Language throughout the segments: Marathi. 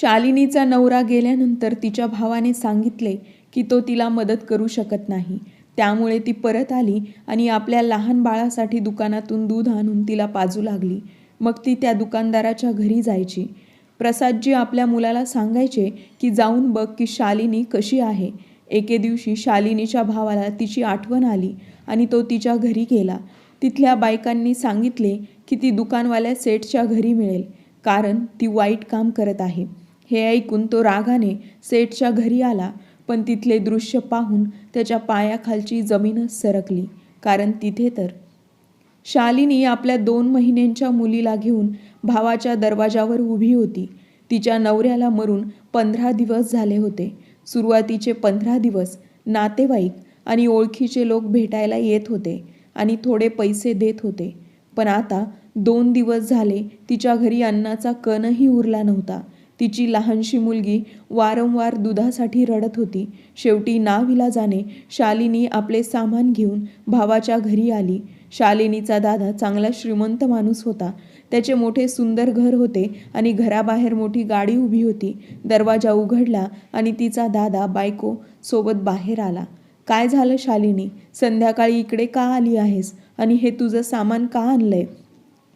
शालिनीचा नवरा गेल्यानंतर तिच्या भावाने सांगितले की तो तिला मदत करू शकत नाही. त्यामुळे ती परत आली आणि आपल्या लहान बाळासाठी दुकानातून दूध आणून तिला पाजू लागली. मग ती त्या दुकानदाराच्या घरी जायची. प्रसादजी आपल्या मुलाला सांगायचे की जाऊन बघ की शालिनी कशी आहे. एके दिवशी शालिनीच्या भावाला तिची आठवण आली आणि तो तिच्या घरी गेला. तिथल्या बायकांनी सांगितले की ती दुकानवाल्या सेठच्या घरी मिळेल कारण ती वाईट काम करत आहे. हे ऐकून तो रागाने सेठच्या घरी आला पण तिथले दृश्य पाहून त्याच्या पायाखालची जमीनच सरकली कारण तिथे तर. शालिनी आपल्या दोन महिन्यांच्या मुलीला घेऊन भावाच्या दरवाजावर उभी होती. तिच्या नवऱ्याला मरून पंधरा दिवस झाले होते. सुरुवातीचे पंधरा दिवस नातेवाईक आणि ओळखीचे लोक भेटायला येत होते आणि थोडे पैसे देत होते. पण आता दोन दिवस झाले तिच्या घरी अन्नाचा कणही उरला नव्हता. तिची लहानशी मुलगी वारंवार दुधासाठी रडत होती. शेवटी नाविलाजाने शालिनी आपले सामान घेऊन भावाच्या घरी आली. शालिनीचा दादा चांगला श्रीमंत माणूस होता. त्याचे मोठे सुंदर घर होते आणि घराबाहेर मोठी गाडी उभी होती. दरवाजा उघडला आणि तिचा दादा बायको सोबत बाहेर आला. काय झालं शालिनी? संध्याकाळी इकडे का आली आहेस? आणि हे तुझं सामान का आणलंय?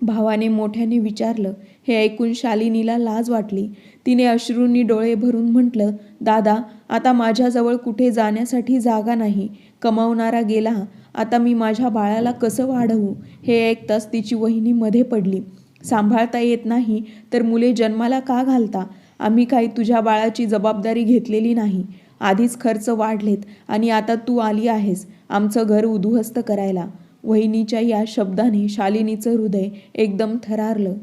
भावाने मोठ्याने विचारलं. हे ऐकून शालिनीला लाज वाटली. तिने अश्रूंनी डोळे भरून म्हटलं दादा आता माझ्याजवळ कुठे जाण्यासाठी जागा नाही. कमावणारा गेला. आता मी माझ्या बाळाला कसं वाढवू हे ऐकताच तिची वहिनी मध्ये पडली. सांभाळता येत नाही. तर मुले जन्माला का घालता? आम्ही काही तुझ्या बाळाची जबाबदारी घेतलेली नाही. आधीच खर्च वाढलेत आणि आता तू आली आहेस. आमचं घर उद्ध्वस्त करायला वहिनीच्या या शब्दाने शालिनीचं हृदय एकदम थरारलं.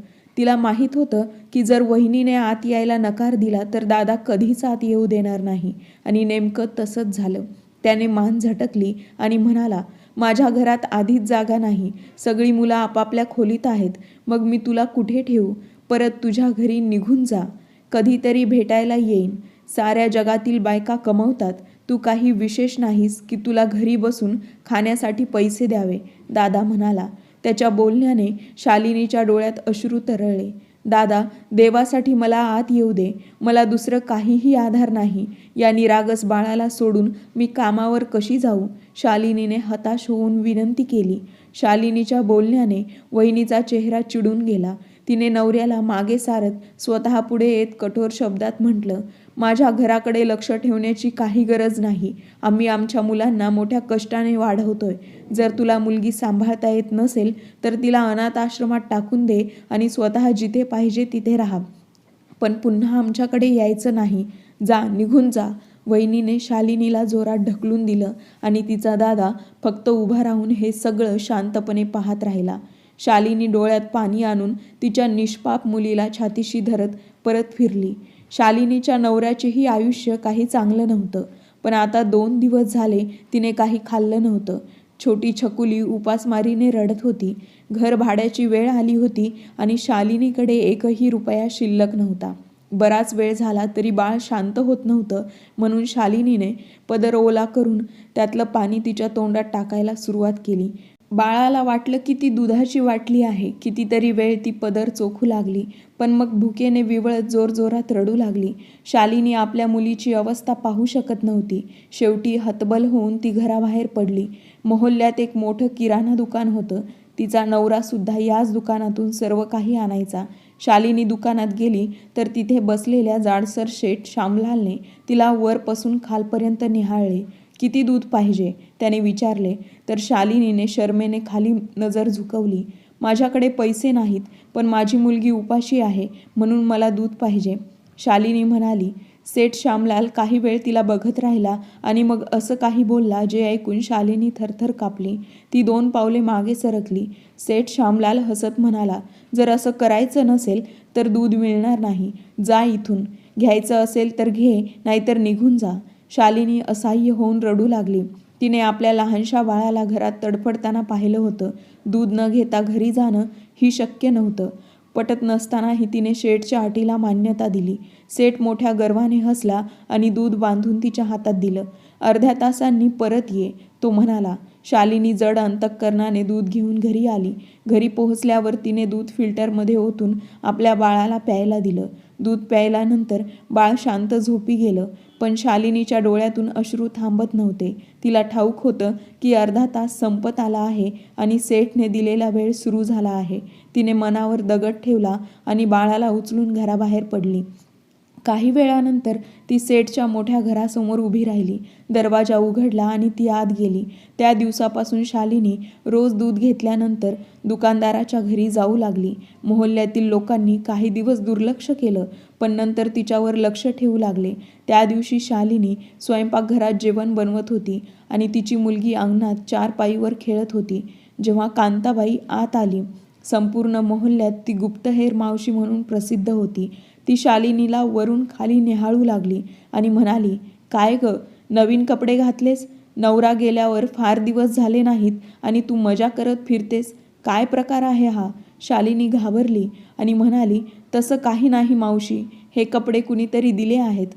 तिला माहीत होतं की जर वहिनीने आत यायला नकार दिला तर दादा कधीच आत येऊ देणार नाही. आणि नेमकं तसंच झालं. त्याने मान झटकली आणि म्हणाला माझ्या घरात आधीच जागा नाही. सगळी मुलं आपापल्या खोलीत आहेत. मग मी तुला कुठे ठेवू? परत तुझ्या घरी निघून जा. कधीतरी भेटायला येईन. साऱ्या जगातील बायका कमवतात. तू काही विशेष नाहीस की तुला घरी बसून खाण्यासाठी पैसे द्यावे. दादा म्हणाला त्याच्या बोलण्याने शालिनीच्या डोळ्यात अश्रू तरळले. दादा देवासाठी मला आत येऊ दे. मला दुसरं काहीही आधार नाही. या निरागस बाळाला सोडून मी कामावर कशी जाऊ? शालिनीने हताश होऊन विनंती केली. शालिनीच्या बोलण्याने वहिनीचा चेहरा चिडून गेला. तिने नवऱ्याला मागे सारत स्वतः पुढे येत कठोर शब्दात म्हटलं माझ्या घराकडे लक्ष ठेवण्याची काही गरज नाही. आम्ही आमच्या मुलांना मोठ्या कष्टाने वाढवतोय. जर तुला मुलगी सांभाळता येत नसेल तर तिला अनाथ आश्रमात टाकून दे आणि स्वतः जिथे पाहिजे तिथे राहा. पण पुन्हा आमच्याकडे यायचं नाही. जा निघून जा. वहिनीने शालिनीला जोरात ढकलून दिलं आणि तिचा दादा फक्त उभा राहून हे सगळं शांतपणे पाहत राहिला. शालिनी डोळ्यात पाणी आणून तिच्या निष्पाप मुलीला छातीशी धरत परत फिरली. शालिनीच्या नवऱ्याचेही आयुष्य काही चांगलं नव्हतं. पण आता दोन दिवस झाले तिने काही खाल्लं नव्हतं. छोटी छकुली उपासमारीने रडत होती. घर भाड्याची वेळ आली होती आणि शालिनीकडे एकही रुपया शिल्लक नव्हता. बराच वेळ झाला तरी बाळ शांत होत नव्हतं म्हणून शालिनीने पदर ओला करून त्यातलं पाणी तिच्या तोंडात टाकायला सुरुवात केली. बाळाला वाटलं की ती दुधाची वाटली आहे. कितीतरी वेळ ती पदर चोखू लागली. पण मग भुकेने विवळत जोरजोरात रडू लागली. शालिनी आपल्या मुलीची अवस्था पाहू शकत नव्हती. शेवटी हतबल होऊन ती घराबाहेर पडली. मोहल्ल्यात एक मोठं किराणा दुकान होतं. तिचा नवरासुद्धा याच दुकानातून सर्व काही आणायचा. शालिनी दुकानात गेली तर तिथे बसलेल्या जाडसर शेठ श्यामलालने तिला वरपासून खालपर्यंत निहाळले. किती दूध पाहिजे? त्याने विचारले. तर शालिनीने शर्मेने खाली नजर झुकवली. माझ्याकडे पैसे नाहीत पण माझी मुलगी उपाशी आहे म्हणून मला दूध पाहिजे. शालिनी म्हणाली सेठ श्यामलाल काही वेळ तिला बघत राहिला आणि मग असं काही बोलला जे ऐकून शालिनी थरथर कापली. ती दोन पावले मागे सरकली. सेठ श्यामलाल हसत म्हणाला जर असं करायचं नसेल तर दूध मिळणार नाही. जा इथून. घ्यायचं असेल तर घे नाहीतर निघून जा. शालिनी असहाय्य होऊन रडू लागली. तिने आपल्या लहानशा बाळाला घरात तडफडताना पाहिलं होतं. दूध न घेता घरी जाणं ही शक्य नव्हतं. पटत नसतानाही तिने शेठच्या अटीला मान्यता दिली. सेठ मोठ्या गर्वाने हसला आणि दूध बांधून तिच्या हातात दिलं. अर्ध्या तासांनी परत ये तो म्हणाला. शालिनी जड अंतकरणाने दूध घेऊन घरी आली. घरी पोहोचल्यावर तिने दूध फिल्टरमध्ये ओतून आपल्या बाळाला प्यायला दिलं. दूध प्यायल्यानंतर बाळ शांत झोपी गेलं. पण शालिनीच्या डोळ्यातून अश्रू थांबत नव्हते. तिला ठाऊक होतं की अर्धा तास संपत आला आहे आणि सेठने दिलेला वेळ सुरू झाला आहे. तिने मनावर दगड ठेवला आणि बाळाला उचलून घराबाहेर पडली. काही वेळानंतर ती सेठच्या मोठ्या घरासमोर उभी राहिली. दरवाजा उघडला आणि ती आत गेली. त्या दिवसापासून शालिनी रोज दूध घेतल्यानंतर दुकानदाराच्या घरी जाऊ लागली. मोहल्ल्यातील लोकांनी काही दिवस दुर्लक्ष केलं पण नंतर तिच्यावर लक्ष ठेवू लागले. त्या दिवशी शालिनी स्वयंपाकघरात जेवण बनवत होती आणि तिची मुलगी अंगणात चार पायीवर खेळत होती. जेव्हा कांताबाई आत आली संपूर्ण मोहल्ल्यात ती गुप्तहेर मावशी म्हणून प्रसिद्ध होती. ती शालिनीला वरून खाली निहाळू लागली आणि म्हणाली काय ग नवीन कपडे घातलेस? नवरा गेल्यावर फार दिवस झाले नाहीत आणि तू मजा करत फिरतेस. काय प्रकार आहे हा? शालिनी घाबरली आणि म्हणाली तसं काही नाही मावशी हे कपडे कुणीतरी दिले आहेत.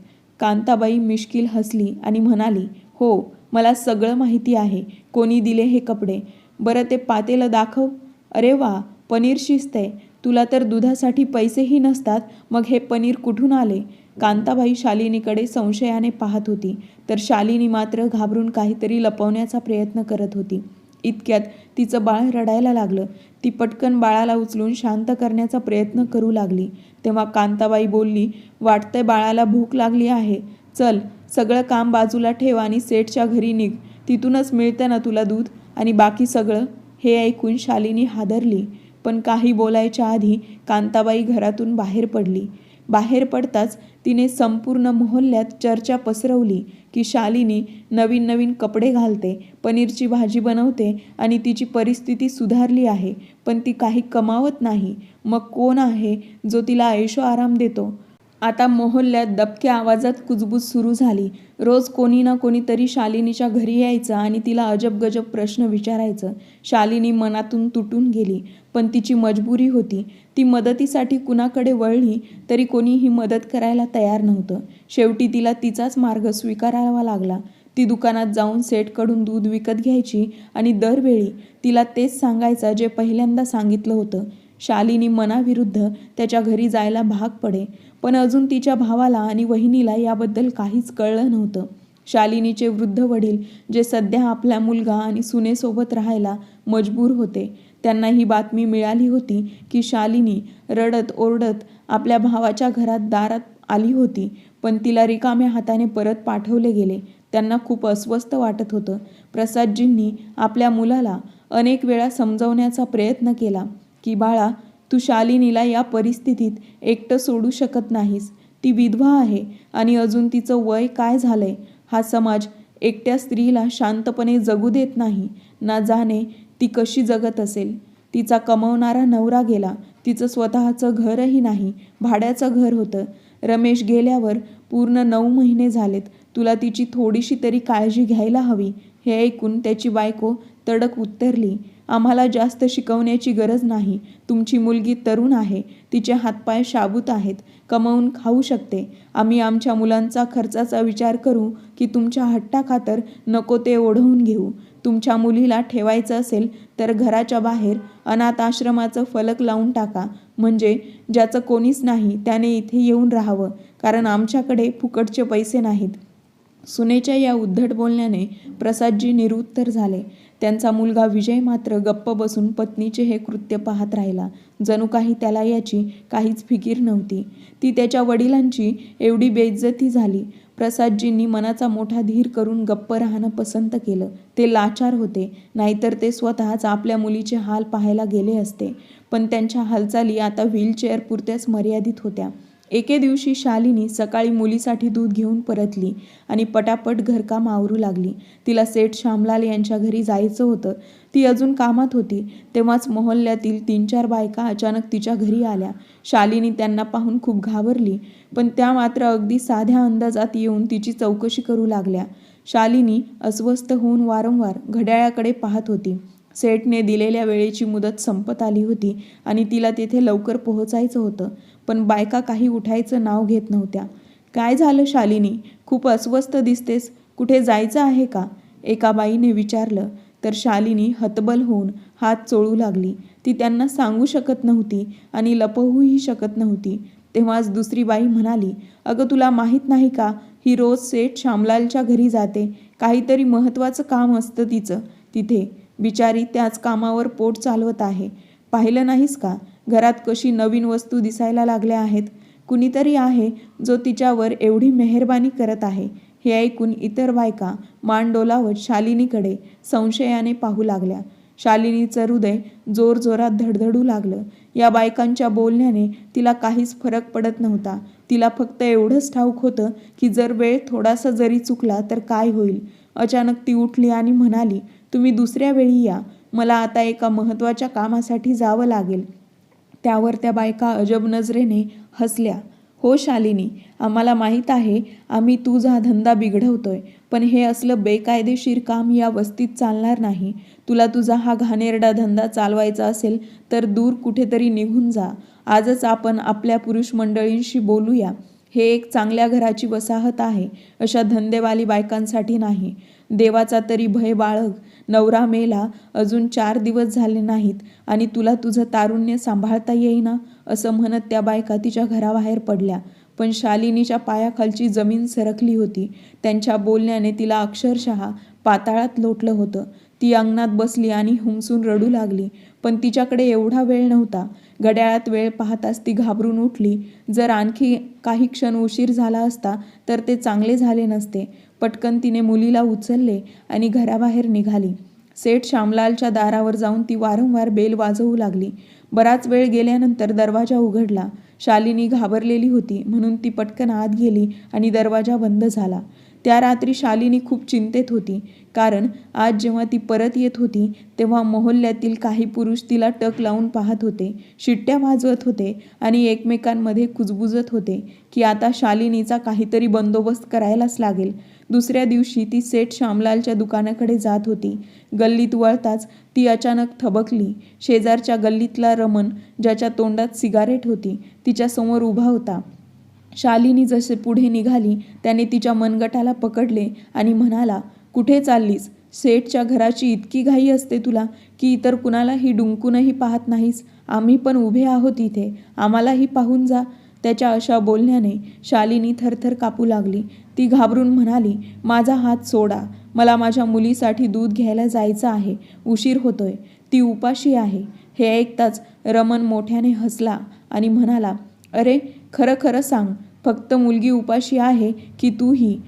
कांताबाई मिश्किल हसली आणि म्हणाली हो मला सगळं माहिती आहे. कोणी दिले हे कपडे? बरं ते पातेलं दाखव. अरे वा पनीर शिजतंय. तुला तर दुधासाठी पैसेही नसतात. मग हे पनीर कुठून आले? कांताबाई शालिनीकडे संशयाने पाहत होती तर शालिनी मात्र घाबरून काहीतरी लपवण्याचा प्रयत्न करत होती. इतक्यात तिचं बाळ रडायला लागलं. ती पटकन बाळाला उचलून शांत करण्याचा प्रयत्न करू लागली. तेव्हा कांताबाई बोलली वाटतंय बाळाला भूक लागली आहे. चल सगळं काम बाजूला ठेव आणि सेठच्या घरी निघ. तिथूनच मिळतं ना तुला दूध आणि बाकी सगळं हे ऐकून शालिनी हादरली. पण काही बोलायच्या आधी कांताबाई घरातून बाहेर पडली. बाहेर पडताच तिने संपूर्ण मोहल्ल्यात चर्चा पसरवली की शालिनी नवीन नवीन कपडे घालते पनीरची भाजी बनवते आणि तिची परिस्थिती सुधारली आहे पण ती काही कमावत नाही. मग कोण आहे जो तिला ऐशो आराम देतो? आता मोहल्ल्यात दबक्या आवाजात कुजबूज सुरू झाली. रोज कोणी ना कोणीतरी शालिनीच्या घरी यायचं आणि तिला अजब गजब प्रश्न विचारायचं. शालिनी मनातून तुटून गेली पण तिची मजबुरी होती. ती मदतीसाठी कुणाकडे वळली तरी कोणीही मदत करायला तयार नव्हतं. शेवटी तिला तिचाच मार्ग स्वीकारावा लागला. ती दुकानात जाऊन सेटकडून दूध विकत घ्यायची आणि दरवेळी तिला तेच सांगायचं जे पहिल्यांदा सांगितलं होतं. शालिनी मनाविरुद्ध त्याच्या घरी जायला भाग पडे पण अजून तिच्या भावाला आणि वहिनीला याबद्दल काहीच कळलं नव्हतं. शालिनीचे वृद्ध वडील जे सध्या आपल्या मुलगा आणि सुनेसोबत राहायला मजबूर होते त्यांना ही बातमी मिळाली होती की शालिनी रडत ओरडत आपल्या भावाच्या घरात दारात आली होती पण तिला रिकाम्या हाताने परत पाठवले गेले. त्यांना खूप अस्वस्थ वाटत होतं. प्रसादजींनी आपल्या मुलाला अनेक वेळा समजवण्याचा प्रयत्न केला की बाळा तू शालिनीला या परिस्थितीत एकटं सोडू शकत नाहीस. ती विधवा आहे आणि अजून तिचं वय काय झालंय? हा समाज एकट्या स्त्रीला शांतपणे जगू देत नाही. ना जाणे ती कशी जगत असेल. तिचा कमवणारा नवरा गेला. तिचं स्वतःचं घरही नाही. भाड्याचं घर होतं. रमेश गेल्यावर पूर्ण नऊ महिने झालेत. तुला तिची थोडीशी तरी काळजी घ्यायला हवी. हे ऐकून त्याची बायको तडक उत्तरली. आम्हाला जास्त शिकवण्याची गरज नाही. तुमची मुलगी तरुण आहे. तिचे हातपाय शाबूत आहेत. कमवून खाऊ शकते. आम्ही आमच्या मुलांचा खर्चाचा विचार करू की तुमच्या हट्टाखातर नको ते ओढवून घेऊ. तुमच्या मुलीला ठेवायचं असेल तर घराच्या बाहेर अनाथ आश्रमाचं फलक लावून टाका. म्हणजे ज्याचं कोणीच नाही त्याने इथे येऊन राहावं. कारण आमच्याकडे फुकटचे पैसे नाहीत. सुनेच्या या उद्धट बोलण्याने प्रसादजी निरुत्तर झाले. त्यांचा मुलगा विजय मात्र गप्प बसून पत्नीचे हे कृत्य पाहत राहिला. जणू काही त्याला याची काहीच फिकीर नव्हती. ती त्याच्या वडिलांची एवढी बेइज्जती झाली. प्रसादजींनी मनाचा मोठा धीर करून गप्प राहणं पसंत केलं. ते लाचार होते. नाहीतर ते स्वतःच आपल्या मुलीचे हाल पाहायला गेले असते. पण त्यांच्या हालचाली आता व्हीलचेअर पुरत्याच मर्यादित होत्या. एके दिवशी शालिनी सकाळी मुलीसाठी दूध घेऊन परतली आणि पटापट घरकाम आवरू लागली. तिला सेठ श्यामलाल यांच्या घरी जायचं होतं. ती अजून कामात होती. तेव्हाच मोहल्ल्यातील तीन चार बायका अचानक तिच्या घरी आल्या. शालिनी त्यांना पाहून खूप घाबरली पण त्या मात्र अगदी साध्या अंदाजात येऊन तिची चौकशी करू लागल्या. शालिनी अस्वस्थ होऊन वारंवार घड्याळाकडे पाहत होती. सेठने दिलेल्या वेळेची मुदत संपत आली होती आणि तिला तिथे लवकर पोहोचायचं होतं. पण बायका काही उठायचं नाव घेत नव्हत्या. काय झालं शालिनी? खूप अस्वस्थ दिसतेस. कुठे जायचं आहे का? एका बाईने विचारलं. तर शालिनी हतबल होऊन हात चोळू लागली. ती त्यांना सांगू शकत नव्हती आणि लपवूही शकत नव्हती. तेव्हाच दुसरी बाई म्हणाली अगं तुला माहीत नाही का? ही रोज सेठ श्यामलालच्या घरी जाते. काहीतरी महत्त्वाचं काम असतं तिचं. तिथे बिचारी त्याच कामावर पोट चालवत आहे. पाहिलं नाहीस का? घरात कशी नवीन वस्तू दिसायला लागल्या आहेत? कुणीतरी आहे जो तिच्यावर एवढी मेहरबानी करत आहे. हे ऐकून इतर बायका मान डोलावत शालिनीकडे संशयाने पाहू लागल्या. शालिनीचं हृदय जोरजोरात धडधडू लागलं. या बायकांच्या बोलण्याने तिला काहीच फरक पडत नव्हता. तिला फक्त एवढंच ठाऊक होतं की जर वेळ थोडासा जरी चुकला तर काय होईल? अचानक ती उठली आणि म्हणाली तुम्ही दुसऱ्या वेळी या. मला आता एका महत्त्वाच्या कामासाठी जावं लागेल. त्यावर त्या बायका अजब नजरेने हसल्या. हो शालिनी आम्हाला माहीत आहे आम्ही तुझा धंदा बिघडवतोय पण हे असलं बेकायदेशीर काम या वस्तीत चालणार नाही. तुला तुझा हा घाणेरडा धंदा चालवायचा असेल तर दूर कुठेतरी निघून जा. आजच आपण आपल्या पुरुष मंडळींशी बोलूया. हे एक चांगल्या घराची वसाहत आहे अशा धंदेवाली बायकांसाठी नाही. देवाचा तरी भय बाळग. नवरा मेला अजून चार दिवस झाले नाहीत आणि तुला तुझं तारुण्य सांभाळता येईना असं म्हणत त्या बायका तिच्या घराबाहेर पडल्या. पण शालिनीच्या पायाखालची जमीन सरकली होती. त्यांच्या बोलण्याने तिला अक्षरशः पाताळात लोटलं होतं. ती अंगणात बसली आणि हुमसून रडू लागली. पण तिच्याकडे एवढा वेळ नव्हता. घड्याळात वेळ पाहताच ती घाबरून उठली. जर आणखी काही क्षण उशीर झाला असता तर ते चांगले झाले नसते. पटकन तिने मुलीला उचलले आणि घराबाहेर निघाली. सेठ श्यामलालच्या दारावर जाऊन ती वारंवार बेल वाजवू लागली. बराच वेळ गेल्यानंतर दरवाजा उघडला. शालिनी घाबरलेली होती म्हणून ती पटकन आत गेली आणि दरवाजा बंद झाला. त्या रात्री शालिनी खूप चिंतेत होती. कारण आज जेव्हा ती परत येत होती तेव्हा मोहल्ल्यातील काही पुरुष तिला टक लावून पाहत होते. शिट्ट्या वाजवत होते आणि एकमेकांमध्ये कुजबुजत होते की आता शालिनीचा काहीतरी बंदोबस्त करायलाच लागेल. दुसऱ्या दिवशी ती सेठ श्यामलालच्या दुकानाकडे जात होती. गल्लीत वळताच ती अचानक थबकली. शेजारच्या गल्लीतला रमन ज्याच्या तोंडात सिगारेट होती तिच्यासमोर उभा होता. शालिनी जसे पुढे निघाली त्याने तिच्या मनगटाला पकडले आणि म्हणाला कुठे चाललीस? सेठच्या घराची इतकी घाई असते तुला की इतर कुणालाही डुंकूनही पाहत नाहीस. आम्ही पण उभे आहोत इथे. आम्हालाही पाहून जा. त्याच्या अशा बोलण्याने शालिनी थरथर कापू लागली. ती घाबरून म्हणाली माझा हात सोडा. मला माझ्या मुलीसाठी दूध घ्यायला जायचं आहे. उशीर होतोय. ती उपाशी आहे. हे ऐकताच रमन मोठ्याने हसला आणि म्हणाला अरे खरं खरं सांग फक्त मुलगी उपाशी आहे की तूही?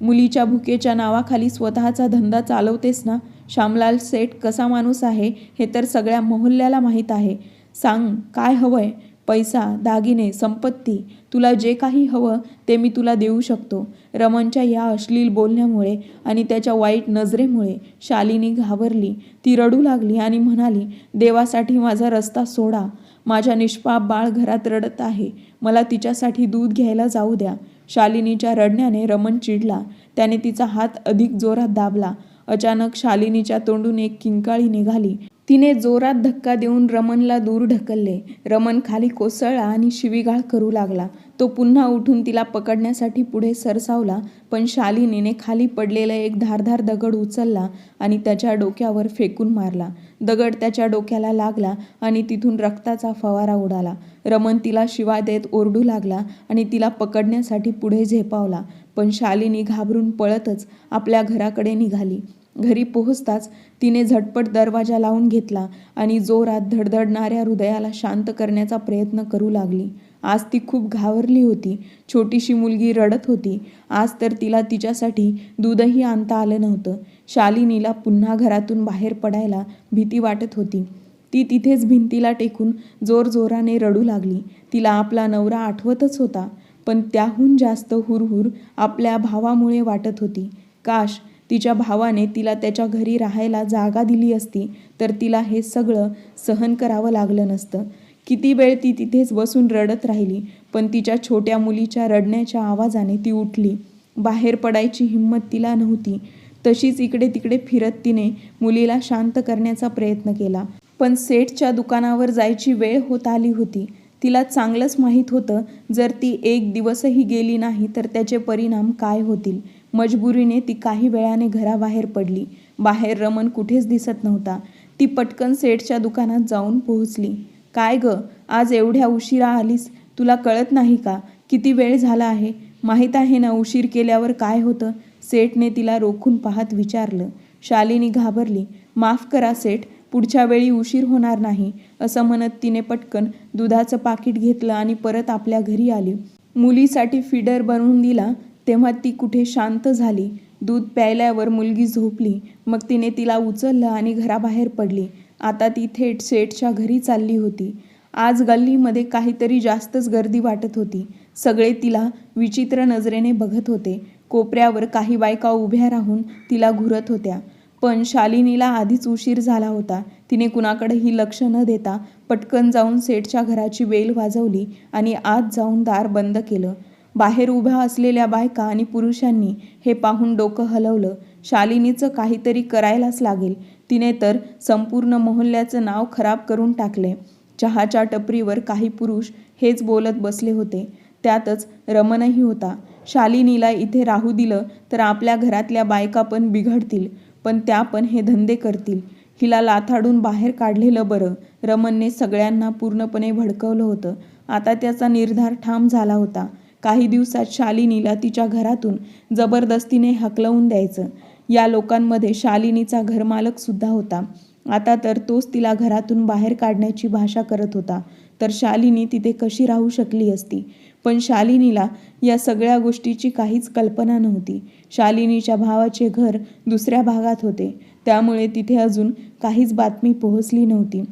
मुलीच्या भुकेच्या नावाखाली स्वतःचा धंदा चालवतेस ना? श्यामलाल सेठ कसा माणूस आहे हे तर सगळ्या मोहल्ल्याला माहीत आहे. सांग काय हवंय? पैसा दागिने संपत्ती तुला जे काही हवं ते मी तुला देऊ शकतो. रमणच्या या अश्लील बोलण्यामुळे आणि त्याच्या वाईट नजरेमुळे शालिनी घाबरली. ती रडू लागली आणि म्हणाली देवासाठी माझा रस्ता सोडा. माझ्या निष्पाप बाळ घरात रडत आहे. मला तिच्यासाठी दूध घ्यायला जाऊ द्या. शालिनीच्या रडण्याने रमण चिडला. त्याने तिचा हात अधिक जोरात दाबला. अचानक शालिनीच्या तोंडून एक किंकाळी निघाली. तिने जोरात धक्का देऊन रमनला दूर ढकलले. रमन खाली कोसळला आणि शिवीगाळ करू लागला. तो पुन्हा उठून तिला पकडण्यासाठी पुढे सरसावला पण शालिनीने खाली पडलेला एक धारधार दगड उचलला आणि त्याच्या डोक्यावर फेकून मारला. दगड त्याच्या डोक्याला लागला आणि तिथून रक्ताचा फवारा उडाला. रमन तिला शिवा देत ओरडू लागला आणि तिला पकडण्यासाठी पुढे झेपावला पण शालिनी घाबरून पळतच आपल्या घराकडे निघाली. घरी पोहोचताच तिने झटपट दरवाजा लावून घेतला आणि जोरात धडधडणाऱ्या हृदयाला शांत करण्याचा प्रयत्न करू लागली. आज ती खूप घाबरली होती. छोटीशी मुलगी रडत होती. आज तर तिला तिच्यासाठी दूधही आणता आलं नव्हतं. शालिनीला पुन्हा घरातून बाहेर पडायला भीती वाटत होती. ती तिथेच भिंतीला टेकून जोरजोराने रडू लागली. तिला आपला नवरा आठवतच होता. पण त्याहून जास्त हुरहुर आपल्या भावामुळे वाटत होती. काश तिच्या भावाने तिला त्याच्या घरी राहायला जागा दिली असती तर तिला हे सगळं सहन करावं लागलं नसतं. किती वेळ ती तिथेच बसून रडत राहिली पण तिच्या छोट्या मुलीच्या रडण्याच्या आवाजाने ती उठली. बाहेर पडायची हिंमत तिला नव्हती. तशीच इकडे तिकडे फिरत तिने मुलीला शांत करण्याचा प्रयत्न केला. पण सेठच्या दुकानावर जायची वेळ होत आली होती. तिला चांगलंच माहीत होतं जर ती एक दिवसही गेली नाही तर त्याचे परिणाम काय होतील? मजबुरीने ती काही वेळाने घराबाहेर पडली. बाहेर रमन कुठेच दिसत नव्हता. ती पटकन सेठच्या दुकानात जाऊन पोहोचली. काय ग आज एवढ्या उशिरा आलीस? तुला कळत नाही का? किती वेळ झाला आहे? माहीत आहे ना उशीर केल्यावर काय होतं? सेठने तिला रोखून पाहत विचारलं. शालिनी घाबरली. माफ करा सेठ पुढच्या वेळी उशीर होणार नाही. असं म्हणत तिने पटकन दुधाचं पाकिट घेतलं आणि परत आपल्या घरी आली. मुलीसाठी फिडर बनवून दिला. तेव्हा ती कुठे शांत झाली. दूध प्यायल्यावर मुलगी झोपली. मग तिने तिला उचललं आणि घराबाहेर पडली. आता ती थेट सेठच्या घरी चालली होती. आज गल्लीमध्ये काहीतरी जास्तच गर्दी वाटत होती. सगळे तिला विचित्र नजरेने बघत होते. कोपऱ्यावर काही बायका उभ्या राहून तिला घुरत होत्या. पण शालिनीला आधीच उशीर झाला होता. तिने कुणाकडेही लक्ष न देता पटकन जाऊन सेठच्या घराची बेल वाजवली आणि आत जाऊन दार बंद केलं. बाहेर उभ्या असलेल्या बायका आणि पुरुषांनी हे पाहून डोकं हलवलं. शालिनीचं काहीतरी करायलाच लागेल. तिने तर संपूर्ण मोहल्ल्याचं नाव खराब करून टाकले. चहाच्या टपरीवर काही पुरुष हेच बोलत बसले होते. त्यातच रमणही होता. शालिनीला इथे राहू दिलं तर आपल्या घरातल्या बायका पण बिघडतील पण त्या पण हे धंदे करतील. हिला लाथाडून बाहेर काढलेलं बरं. रमणने सगळ्यांना पूर्णपणे भडकवलं होतं. आता त्याचा निर्धार ठाम झाला होता. काही दिवसात शालिनीला तिच्या घरातून जबरदस्तीने हकलवून द्यायचं. या लोकांमध्ये शालिनीचा घरमालक सुद्धा होता. आता तर तोच तिला घरातून बाहेर काढण्याची भाषा करत होता. तर शालिनी तिथे कशी राहू शकली असती? पण शालिनीला या सगळ्या गोष्टीची काहीच कल्पना नव्हती. शालिनीच्या भावाचे घर दुसऱ्या भागात होते. त्यामुळे तिथे अजून काहीच बातमी पोहोचली नव्हती.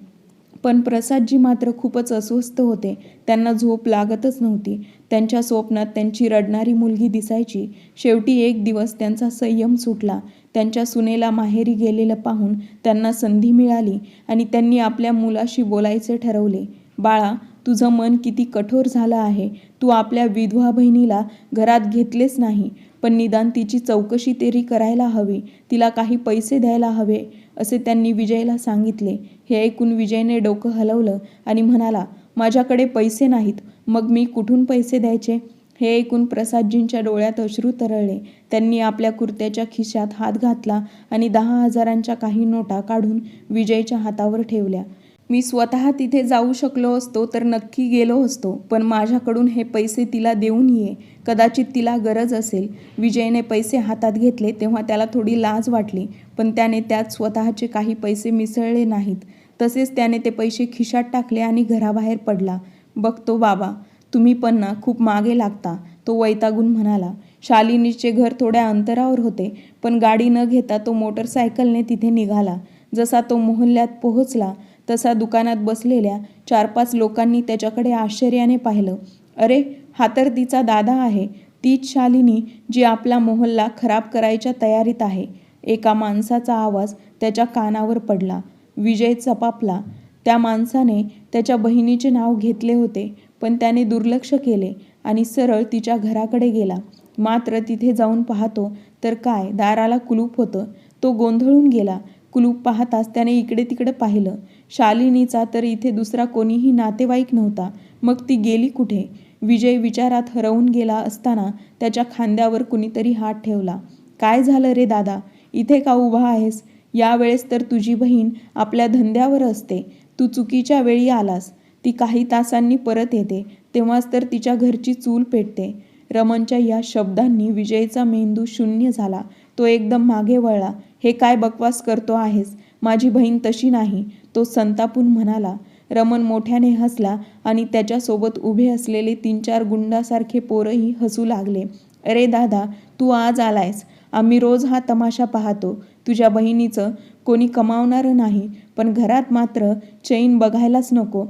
पण प्रसादजी मात्र खूपच अस्वस्थ होते. त्यांना झोप लागतच नव्हती. त्यांच्या स्वप्नात त्यांची रडणारी मुलगी दिसायची. शेवटी एक दिवस त्यांचा संयम सुटला. त्यांच्या सुनेला माहेरी गेलेलं पाहून त्यांना संधी मिळाली आणि त्यांनी आपल्या मुलाशी बोलायचे ठरवले. बाळा तुझं मन किती कठोर झालं आहे. तू आपल्या विधवा बहिणीला घरात घेतलेच नाही पण निदान तिची चौकशी तरी करायला हवी. तिला काही पैसे द्यायला हवे असे त्यांनी विजयला सांगितले. हे ऐकून विजयने डोकं हलवलं आणि म्हणाला माझ्याकडे पैसे नाहीत. मग मी कुठून पैसे द्यायचे? हे ऐकून प्रसादजींच्या डोळ्यात अश्रू तरळले. त्यांनी आपल्या कुर्त्याच्या खिशात हात घातला आणि दहा हजारांच्या काही नोटा काढून विजयच्या हातावर ठेवल्या. मी स्वतः तिथे जाऊ शकलो असतो तर नक्की गेलो असतो पण माझ्याकडून हे पैसे तिला देऊन ये. कदाचित तिला गरज असेल. विजयने पैसे हातात घेतले तेव्हा त्याला थोडी लाज वाटली पण त्याने त्यात स्वतःचे काही पैसे मिसळले नाहीत. तसेच त्याने ते पैसे खिशात टाकले आणि घराबाहेर पडला. बघतो बाबा तुम्ही पण ना खूप मागे लागता तो वैतागून म्हणाला. शालिनीचे घर थोड्या अंतरावर होते पण गाडी न घेता तो मोटरसायकलने तिथे निघाला. जसा तो मोहल्ल्यात पोहोचला तसा दुकानात बसलेल्या चार पाच लोकांनी त्याच्याकडे आश्चर्याने पाहिलं. अरे हा तर तिचा दादा आहे. तीच शालिनी जी आपला मोहल्ला खराब करायच्या तयारीत आहे. एका माणसाचा आवाज त्याच्या कानावर पडला. विजय चपापला. त्या माणसाने त्याच्या बहिणीचे नाव घेतले होते पण त्याने दुर्लक्ष केले आणि सरळ तिच्या घराकडे गेला. मात्र तिथे जाऊन पाहतो तर काय दाराला कुलूप होतं. तो गोंधळून गेला. कुलूप पाहताच त्याने इकडे तिकडे पाहिलं. शालिनीचा तर इथे दुसरा कोणीही नातेवाईक नव्हता. मग ती गेली कुठे? विजय विचारात हरवून गेला असताना त्याच्या खांद्यावर कुणीतरी हात ठेवला. काय झालं रे दादा? इथे का उभा आहेस? यावेळेस तर तुझी बहीण आपल्या धंद्यावर असते. तू चुकीच्या वेळी आलास. ती काही तासांनी परत येते. तेव्हाच तर तिच्या घरची चूल पेटते. रमणच्या या शब्दांनी विजयचा मेंदू शून्य झाला. तो एकदम मागे वळला. हे काय बकवास करतो आहेस? माझी बहीण तशी नाही तो संतापून म्हणाला. रमन मोठ्याने हसला आणि त्याच्यासोबत उभे असलेले तीन चार गुंडासारखे पोरंही हसू लागले. अरे दादा तू आज आलायस. आम्ही रोज हा तमाशा पाहतो. तुझ्या बहिणीचं कोणी कमावणारं नाही पण घरात मात्र चैन बघायलाच नको.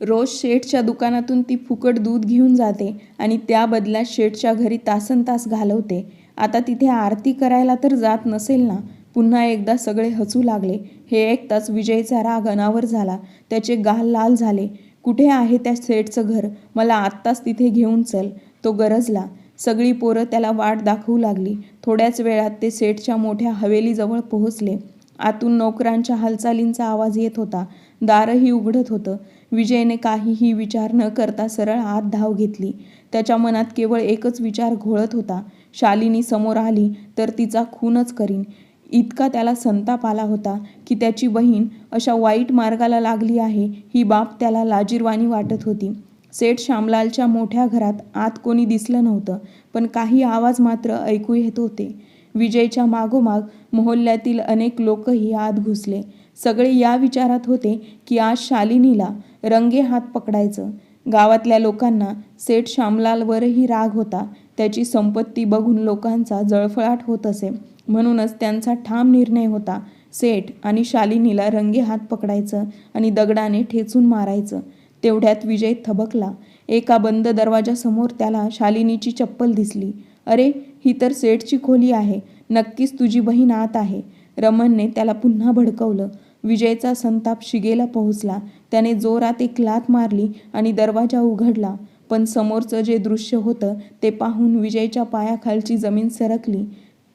रोज शेठच्या दुकानातून ती फुकट दूध घेऊन जाते आणि त्या बदल्यात शेठच्या घरी तासन तास घालवते. आता तिथे आरती करायला तर जात नसेल ना? पुन्हा एकदा सगळे हसू लागले. हे ऐकताच विजयचा राग अनावर झाला. त्याचे गाल लाल झाले. कुठे आहे त्या सेठचं घर? मला आत्ताच तिथे घेऊन चल. तो गरजला. सगळी पोरं त्याला वाट दाखवू लागली. थोड्याच वेळात ते सेठच्या मोठ्या हवेलीजवळ पोहोचले. आतून नोकरांच्या हालचालींचा आवाज येत होता. दारही उघडत होतं. विजयने काहीही विचार न करता सरळ आत धाव घेतली. त्याच्या मनात केवळ एकच विचार घोळत होता. शालिनी समोर आली तर तिचा खूनच करीन. इतका त्याला संताप आला होता की त्याची बहीण अशा वाईट मार्गाला लागली आहे ही बाब त्याला लाजीरवाणी वाटत होती. सेठ श्यामलालच्या मोठ्या घरात आत कोणी दिसलं नव्हतं पण काही आवाज मात्र ऐकू येत होते. विजयच्या मागोमाग मोहल्ल्यातील अनेक लोकही आत घुसले. सगळे या विचारात होते की आज शालिनीला रंगे हात पकडायचं. गावातल्या लोकांना सेठ श्यामलालवरही राग होता त्याची संपत्ती बघून लोकांचा जळफळाट होत असे. म्हणूनच त्यांचा ठाम निर्णय होता सेठ आणि शालिनीला रंगे हात पकडायचं आणि दगडाने ठेचून मारायचं. तेवढ्यात विजय थबकला. एका बंद दरवाजासमोर त्याला शालिनीची चप्पल दिसली. अरे ही तर सेठची खोली आहे. नक्कीच तुझी बहीण आत आहे. रमणने त्याला पुन्हा भडकवलं. विजयचा संताप शिगेला पोहोचला. त्याने जोरात एक लात मारली आणि दरवाजा उघडला. पण समोरचं जे दृश्य होतं ते पाहून विजयच्या पायाखालची जमीन सरकली.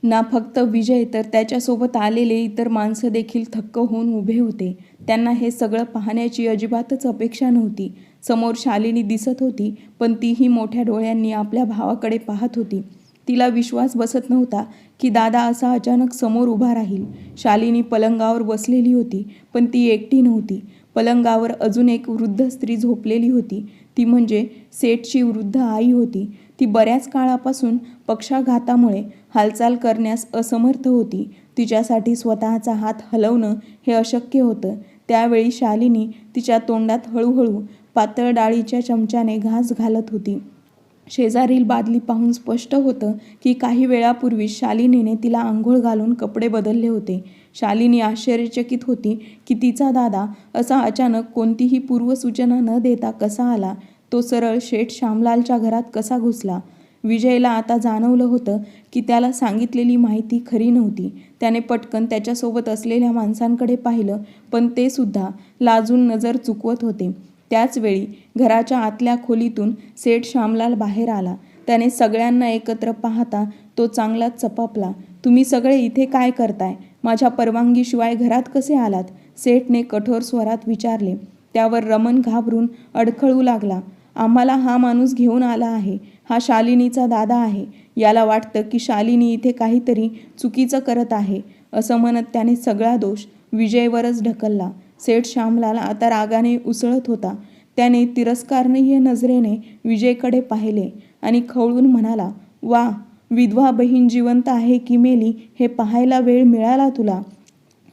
ना फक्त विजय तर त्याच्यासोबत आलेले इतर माणसं देखील थक्क होऊन उभे होते. त्यांना हे सगळं पाहण्याची अजिबातच अपेक्षा नव्हती. समोर शालिनी दिसत होती पण तीही मोठ्या डोळ्यांनी आपल्या भावाकडे पाहत होती. तिला विश्वास बसत नव्हता की दादा असा अचानक समोर उभा राहील. शालिनी पलंगावर बसलेली होती पण ती एकटी नव्हती. पलंगावर अजून एक वृद्ध स्त्री झोपलेली होती. ती म्हणजे सेठची वृद्ध आई होती. ती बऱ्याच काळापासून पक्षाघातामुळे हालचाल करण्यास असमर्थ होती. तिच्यासाठी स्वतःचा हात हलवणं हे अशक्य होतं. त्यावेळी शालिनी तिच्या तोंडात हळूहळू पातळ डाळीच्या चमच्याने घास घालत होती. शेजारील बादली पाहून स्पष्ट होतं की काही वेळापूर्वी शालिनीने तिला आंघोळ घालून कपडे बदलले होते. शालिनी आश्चर्यचकित होती की तिचा दादा असा अचानक कोणतीही पूर्वसूचना न देता कसा आला? तो सरळ शेठ श्यामलालच्या घरात कसा घुसला? विजयला आता जाणवलं होतं की त्याला सांगितलेली माहिती खरी नव्हती. त्याने पटकन त्याच्यासोबत असलेल्या माणसांकडे पाहिलं पण ते सुद्धा लाजून नजर चुकवत होते. त्याचवेळी घराच्या आतल्या खोलीतून सेठ श्यामलाल बाहेर आला. त्याने सगळ्यांना एकत्र पाहता तो चांगलाच चपापला तुम्ही सगळे इथे काय करताय? माझ्या परवानगीशिवाय घरात कसे आलात? सेठने कठोर स्वरात विचारले. त्यावर रमन घाबरून अडखळू लागला. आम्हाला हा माणूस घेऊन आला आहे. हा शालिनीचा दादा आहे. याला वाटतं की शालिनी इथे काहीतरी चुकीचं करत आहे असं म्हणत त्याने सगळा दोष विजयवरच ढकलला. सेठ श्यामलाल आता रागाने उसळत होता. त्याने तिरस्कारनीय नजरेने विजयकडे पाहिले आणि खवळून म्हणाला वा विधवा बहीण जिवंत आहे की मेली हे पाहायला वेळ मिळाला तुला?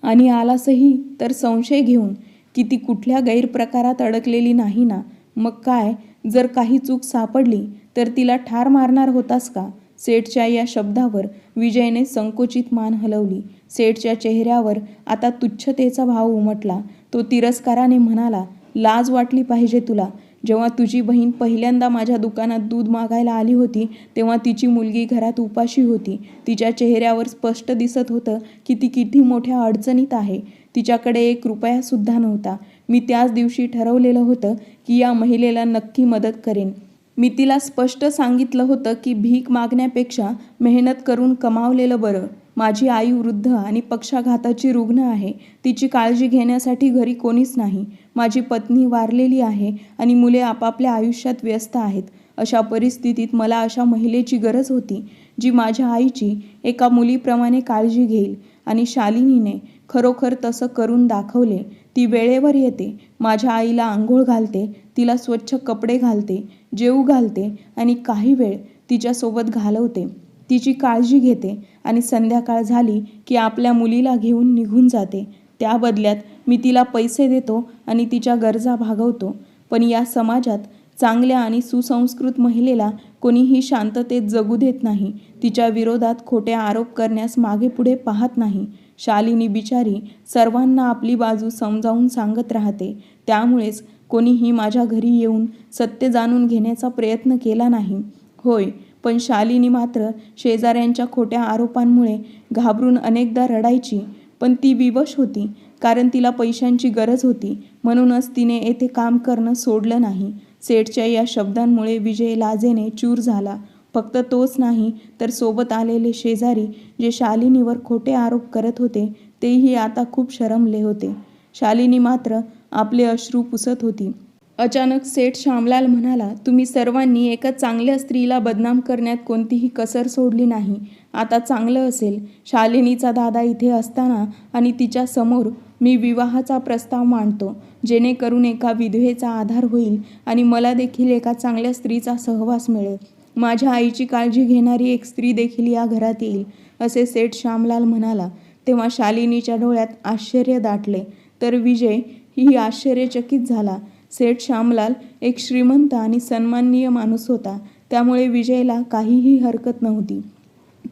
आणि आलासही तर संशय घेऊन. की ती कुठल्या गैरप्रकारात अडकलेली नाही ना. मग काय? जर काही चूक सापडली तर तिला ठार मारणार होतास का? सेठच्या या शब्दावर विजयने संकोचित मान हलवली. सेठच्या चेहऱ्यावर आता तुच्छतेचा भाव उमटला. तो तिरस्काराने म्हणाला लाज वाटली पाहिजे तुला. जेव्हा तुझी बहीण पहिल्यांदा माझ्या दुकानात दूध मागायला आली होती तेव्हा तिची मुलगी घरात उपाशी होती. तिच्या चेहऱ्यावर स्पष्ट दिसत होतं की ती किती मोठ्या अडचणीत आहे. तिच्याकडे एक रुपयासुद्धा नव्हता. मी त्याच दिवशी ठरवलेलं होतं की या महिलेला नक्की मदत करेन. मी तिला स्पष्ट सांगितलं होतं की भीक मागण्यापेक्षा मेहनत करून कमावलेलं बरं. माझी आई वृद्ध आणि पक्षाघाताची रुग्ण आहे. तिची काळजी घेण्यासाठी घरी कोणीच नाही. माझी पत्नी वारलेली आहे आणि मुले आपापल्या आयुष्यात व्यस्त आहेत. अशा परिस्थितीत मला अशा महिलेची गरज होती जी माझ्या आईची एका मुलीप्रमाणे काळजी घेईल आणि शालिनीने खरोखर तसं करून दाखवले. ती वेळेवर येते. माझ्या आईला आंघोळ घालते तिला स्वच्छ कपडे घालते जेऊ घालते आणि काही वेळ तिच्यासोबत घालवते. तिची काळजी घेते आणि संध्याकाळ झाली की आपल्या मुलीला घेऊन निघून जाते. त्या बदल्यात मी तिला पैसे देतो आणि तिच्या गरजा भागवतो. पण या समाजात चांगल्या आणि सुसंस्कृत महिलेला कोणीही शांततेत जगू देत नाही. तिच्या विरोधात खोटे आरोप करण्यास मागे पुढे पाहत नाही. शालिनी बिचारी सर्वांना आपली बाजू समजावून सांगत राहते. त्यामुळेच कोणीही माझ्या घरी येऊन सत्य जाणून घेण्याचा प्रयत्न केला नाही. होय पण शालिनी मात्र शेजाऱ्यांच्या खोट्या आरोपांमुळे घाबरून अनेकदा रडायची. पण ती विवश होती कारण तिला पैशांची गरज होती. म्हणूनच तिने येथे काम करणं सोडलं नाही. सेठच्या या शब्दांमुळे विजय लाजेने चूर झाला. फक्त तोच नाही तर सोबत आलेले शेजारी जे शालिनीवर खोटे आरोप करत होते तेही आता खूप शरमले होते. शालिनी मात्र आपले अश्रू पुसत होती. अचानक सेठ श्यामलाल म्हणाला तुम्ही सर्वांनी एका चांगल्या स्त्रीला बदनाम करण्यात कोणतीही कसर सोडली नाही. आता चांगलं असेल. शालिनीचा दादा इथे असताना आणि तिच्या समोर मी विवाहाचा प्रस्ताव मांडतो. जेणेकरून एका विधवेचा आधार होईल आणि मला देखील एका चांगल्या स्त्रीचा सहवास मिळेल. माझ्या आईची काळजी घेणारी एक स्त्री देखील या घरात येईल असे सेठ श्यामलाल म्हणाला. तेव्हा शालिनीच्या डोळ्यात आश्चर्य दाटले. तर विजय ही आश्चर्यचकित झाला. सेठ श्यामलाल एक श्रीमंत आणि सन्माननीय माणूस होता. त्यामुळे विजयला काहीही हरकत नव्हती.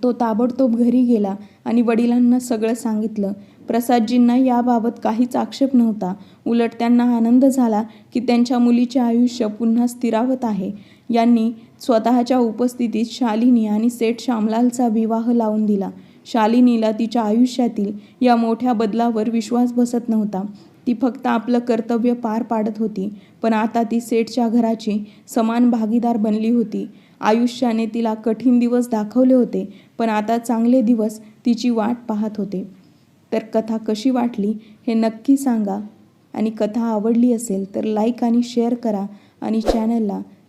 तो ताबडतोब घरी गेला आणि वडिलांना सगळं सांगितलं. प्रसादजींना याबाबत काहीच आक्षेप नव्हता. उलट त्यांना आनंद झाला की त्यांच्या मुलीचे आयुष्य पुन्हा स्थिरावत आहे. यांनी स्वतःच्या उपस्थितीत शालिनी आणि सेठ श्यामलालचा विवाह लावून दिला. शालिनीला तिच्या आयुष्यातील या मोठ्या बदलावर विश्वास बसत नव्हता. ती फक्त आपलं कर्तव्य पार पाडत होती पण आता ती सेठच्या घराची समान भागीदार बनली होती. आयुष्याने तिला कठीण दिवस दाखवले होते पण आता चांगले दिवस तिची वाट पाहत होते. तर कथा कशी वाटली हे नक्की सांगा. आणि कथा आवडली असेल तर लाईक आणि शेअर करा आणि चॅनलला